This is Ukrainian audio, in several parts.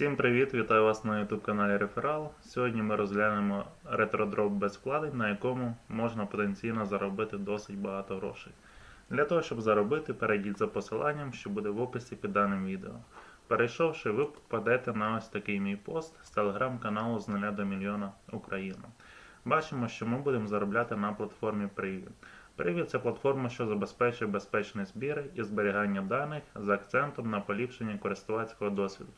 Всім привіт! Вітаю вас на YouTube каналі Реферал. Сьогодні ми розглянемо ретродроп без вкладень, на якому можна потенційно заробити досить багато грошей. Для того, щоб заробити, перейдіть за посиланням, що буде в описі під даним відео. Перейшовши, ви попадете на ось такий мій пост з телеграм-каналу з 0 до мільйона Україна. Бачимо, що ми будемо заробляти на платформі Privy. Privy – це платформа, що забезпечує безпечний збір і зберігання даних з акцентом на поліпшення користувацького досвіду.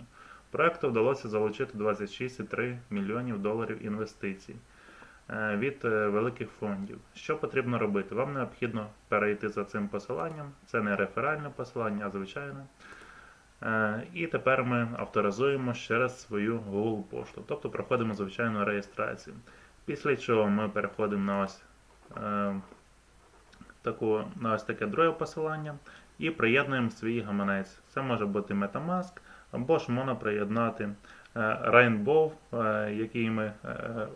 Проекту вдалося залучити 26,3 мільйонів доларів інвестицій е, від е, великих фондів. Що потрібно робити? Вам необхідно перейти за цим посиланням. Це не реферальне посилання, а звичайне. Е, І тепер ми авторизуємо через свою Google пошту, тобто проходимо звичайну реєстрацію. Після чого ми переходимо на ось, таку, на ось таке друге посилання і приєднуємо свій гаманець. Це може бути Metamask, або ж можна приєднати е, Rainbow, е, який ми е,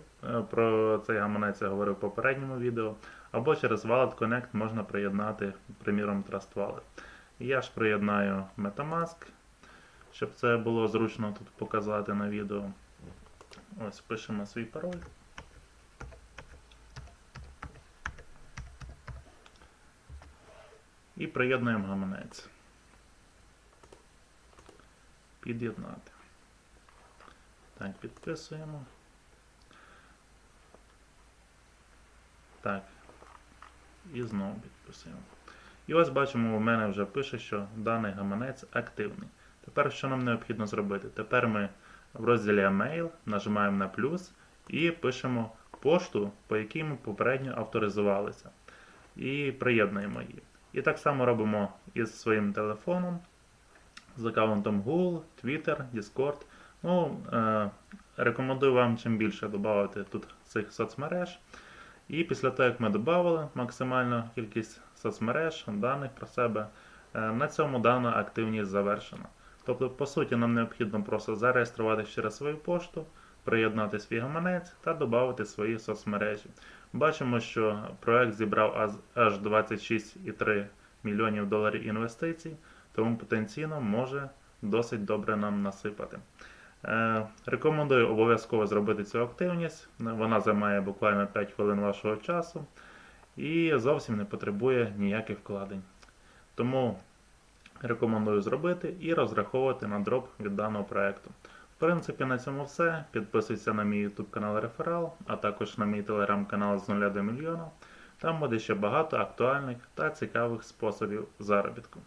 про цей гаманець я говорив в попередньому відео, або через Wallet Connect можна приєднати, приміром, Trust Wallet. Я ж приєднаю Metamask, щоб це було зручно тут показати на відео. Ось пишемо свій пароль. І приєднуємо гаманець. Під'єднати. Так, підписуємо. Так. І знову підписуємо. І ось бачимо, у мене вже пише, що даний гаманець активний. Тепер що нам необхідно зробити? Тепер ми в розділі Email нажимаємо на плюс і пишемо пошту, по якій ми попередньо авторизувалися. І приєднуємо її. І так само робимо із своїм телефоном, з аккаунтом Google, Twitter, Discord. Ну, е, Рекомендую вам чим більше додати тут цих соцмереж. І після того, як ми додали максимальну кількість соцмереж, даних про себе, е, на цьому дана активність завершена. Тобто, по суті, нам необхідно просто зареєструватися через свою пошту, приєднати свій гаманець та додати свої соцмережі. Бачимо, що проект зібрав аж 26,3 мільйонів доларів інвестицій, тому потенційно може досить добре нам насипати. Е, Рекомендую обов'язково зробити цю активність. Вона займає буквально 5 хвилин вашого часу і зовсім не потребує ніяких вкладень. Тому рекомендую зробити і розраховувати на дроп від даного проекту. В принципі, на цьому все. Підписуйся на мій YouTube канал Реферал, а також на мій телеграм-канал з 0 до мільйона. Там буде ще багато актуальних та цікавих способів заробітку.